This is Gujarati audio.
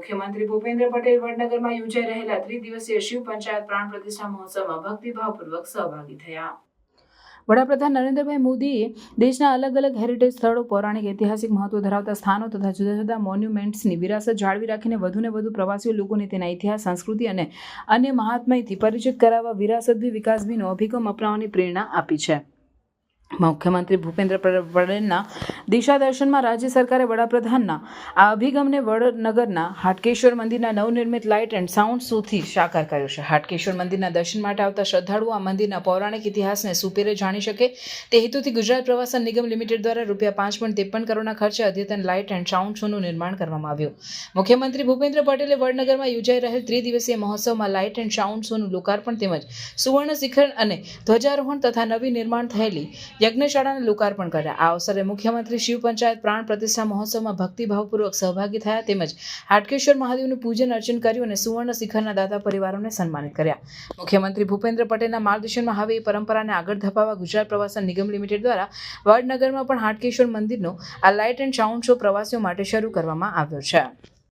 મુખ્યમંત્રી ભૂપેન્દ્ર પટેલ વડનગરમાં યોજાઈ રહેલા ત્રિદિવસીય શિવ પંચાયત પ્રાણ પ્રતિષ્ઠા મહોત્સવમાં ભક્તિભાવપૂર્વક સહભાગી થયા. વડાપ્રધાન નરેન્દ્રભાઈ મોદીએ દેશના અલગ અલગ હેરિટેજ સ્થળો પૌરાણિક ઐતિહાસિક મહત્વ ધરાવતા સ્થાનો તથા જુદા જુદા મોન્યુમેન્ટ્સની વિરાસત જાળવી રાખીને વધુને વધુ પ્રવાસીઓ લોકોને તેના ઇતિહાસ, સંસ્કૃતિ અને અન્ય મહાત્મયથી પરિચિત કરાવવા વિરાસત વિકાસ બીનો અભિગમ અપનાવવાની પ્રેરણા આપી છે. મુખ્યમંત્રી ભૂપેન્દ્ર પટેલના દિશા દર્શનમાં રાજ્ય સરકારે વડાપ્રધાનના, આ અભિગમને વડનગરના, હાટકેશ્વર મંદિરના નવનિર્મિત લાઇટ એન્ડ સાઉન્ડ શોથી સાકાર કર્યો છે. હાટકેશ્વર મંદિરના દર્શન માટે આવતા શ્રદ્ધાળુઓ આ મંદિરના પૌરાણિક ઇતિહાસને સુપેરે જાણી શકે તે હેતુથી ગુજરાત પ્રવાસન નિગમ લિમિટેડ દ્વારા રૂપિયા પાંચ પોઈન્ટ ત્રેપન કરોડના ખર્ચે અદ્યતન લાઇટ એન્ડ સાઉન્ડ શોનું નિર્માણ કરવામાં આવ્યું. મુખ્યમંત્રી ભૂપેન્દ્ર પટેલે વડનગરમાં યોજાઈ રહેલ ત્રિદિવસીય મહોત્સવમાં લાઇટ એન્ડ સાઉન્ડ શોનું લોકાર્પણ તેમજ સુવર્ણ શિખર અને ધ્વજારોહણ તથા નવી નિર્માણ થયેલી યજ્ઞશાળાનું લોકાર્પણ કર્યા. આ અવસરે મુખ્યમંત્રી શિવ પંચાયત પ્રાણ પ્રતિષ્ઠા મહોત્સવમાં ભક્તિભાવપૂર્વક સહભાગી થયા તેમજ હાટકેશ્વર મહાદેવનું પૂજન અર્ચન કર્યું અને સુવર્ણ શિખરના દાતા પરિવારોને સન્માનિત કર્યા. મુખ્યમંત્રી ભૂપેન્દ્ર પટેલના માર્ગદર્શનમાં હવે એ પરંપરાને આગળ ધપાવવા ગુજરાત પ્રવાસન નિગમ લિમિટેડ દ્વારા વડનગરમાં પણ હાટકેશ્વર મંદિરનો આ લાઇટ એન્ડ સાઉન્ડ શો પ્રવાસીઓ માટે શરૂ કરવામાં આવ્યો છે.